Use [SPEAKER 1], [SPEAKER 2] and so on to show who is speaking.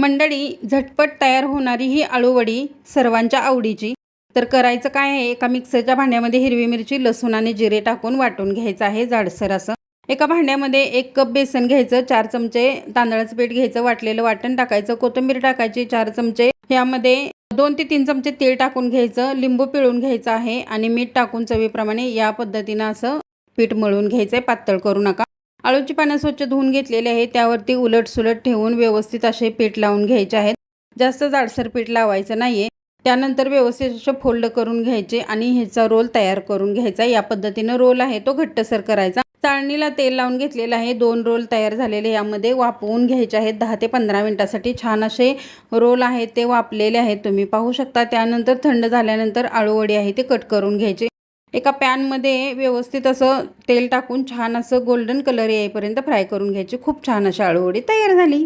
[SPEAKER 1] मंडळी झटपट तयार होणारी ही आळूवडी सर्वांच्या आवडीची. तर करायचं काय आहे? एका मिक्सरच्या भांड्यामध्ये हिरवी मिरची लसूण आणि जिरे टाकून वाटून घ्यायचं आहे जाडसर असं. एका भांड्यामध्ये एक कप बेसन घ्यायचं चार चमचे तांदळाचं पीठ घ्यायचं वाटलेलं वाटण टाकायचं कोथिंबीर टाकायची चार चमचे. यामध्ये दोन ते तीन चमचे तेल टाकून घ्यायचं लिंबू पिळून घ्यायचं आहे आणि मीठ टाकून चवीप्रमाणे या पद्धतीनं असं पीठ मळून घ्यायचं आहे पातळ करू नका. आळूची पानं स्वच्छ धुवून घेतलेली आहे त्यावरती उलट सुलट ठेवून व्यवस्थित असे पीठ लावून घ्यायचे आहेत. जास्त जाडसर पीठ लावायचं नाही आहे त्यानंतर व्यवस्थित असे फोल्ड करून घ्यायचे आणि ह्याचा रोल तयार करून घ्यायचा. या पद्धतीनं रोल आहे तो घट्टसर करायचा. चाळणीला तेल लावून घेतलेलं आहे. दोन रोल तयार झालेले यामध्ये वापवून घ्यायचे आहेत. दहा ते पंधरा मिनटासाठी छान असे रोल आहेत ते वापलेले आहेत. तुम्ही पाहू शकता. त्यानंतर थंड झाल्यानंतर आळूवडी आहे ते कट करून घ्यायचे. एका पॅनमध्ये व्यवस्थित असं तेल टाकून छान असं गोल्डन कलर येईपर्यंत फ्राय करून घ्यायची. खूप छान अशी आळूवडी तयार झाली.